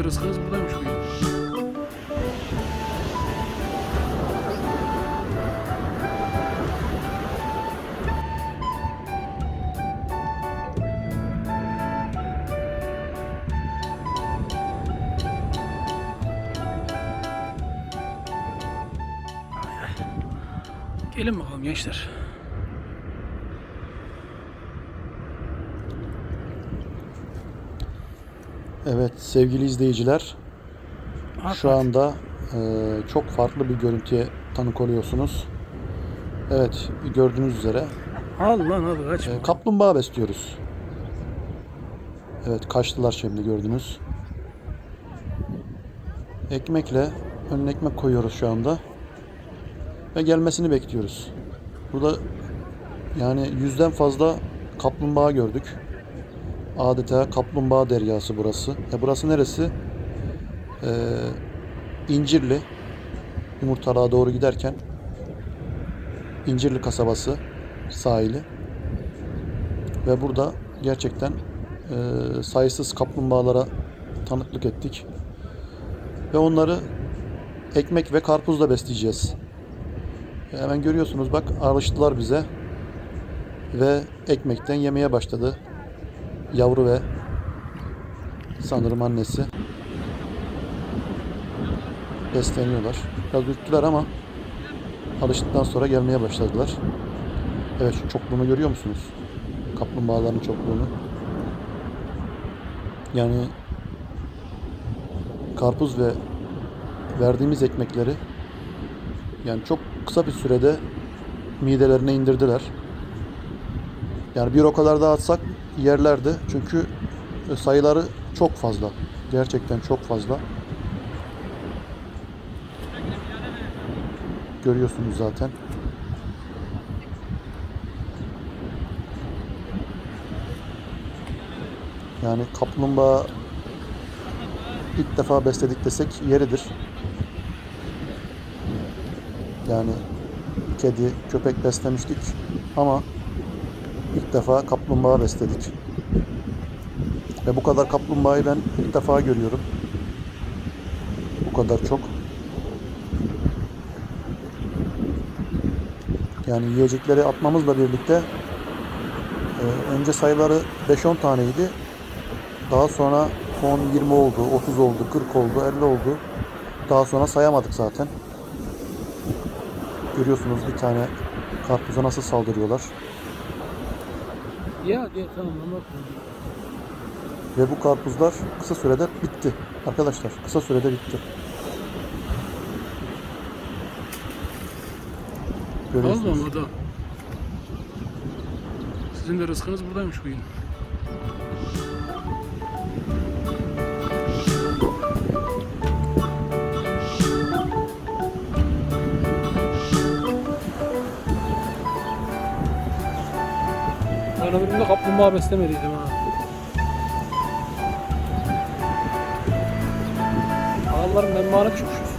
De rızkınız buradaymış bugün. Gelin bakalım gençler. Evet sevgili izleyiciler şu anda e, çok farklı bir görüntüye tanık oluyorsunuz. Evet gördüğünüz üzere Al lan al kaçma. e, kaplumbağa besliyoruz. Evet kaçtılar şimdi gördünüz. Ekmekle önüne ekmek koyuyoruz şu anda. Ve gelmesini bekliyoruz. Burada yani yüzden fazla kaplumbağa gördük. Adeta kaplumbağa deryası burası. E burası neresi? Ee, İncirli. Yumurtalığa doğru giderken İncirli kasabası sahili. Ve burada gerçekten e, sayısız kaplumbağalara tanıklık ettik. Ve onları ekmek ve karpuzla besleyeceğiz. Hemen görüyorsunuz bak alıştılar bize. Ve ekmekten yemeye başladı yavru ve sanırım annesi besleniyorlar. Biraz ürktüler ama alıştıktan sonra gelmeye başladılar. Evet şu çokluğunu görüyor musunuz? Kaplumbağaların çokluğunu. Yani karpuz ve verdiğimiz ekmekleri yani çok kısa bir sürede midelerine indirdiler. Yani bir o kadar daha atsak yerlerdi. Çünkü e, sayıları çok fazla. Gerçekten çok fazla. Görüyorsunuz zaten. Yani kaplumbağa ilk defa besledik desek yeridir. Yani kedi, köpek beslemiştik ama İlk defa kaplumbağa besledik. Ve bu kadar kaplumbağayı ben ilk defa görüyorum. Bu kadar çok. Yani yiyecekleri atmamızla birlikte e, önce sayıları 5-10 taneydi. Daha sonra 10, 20 oldu, 30 oldu, 40 oldu, 50 oldu. Daha sonra sayamadık zaten. Görüyorsunuz bir tane karpuza nasıl saldırıyorlar. Ya gel tamam ama Ve bu karpuzlar kısa sürede bitti. Arkadaşlar kısa sürede bitti. Görüyorsunuz. Allah'ım ada. Sizin de rızkınız buradaymış bugün. Ben ömrümde kaplumbağa beslemediydim ha. Ağlarım ben bana küçükmüş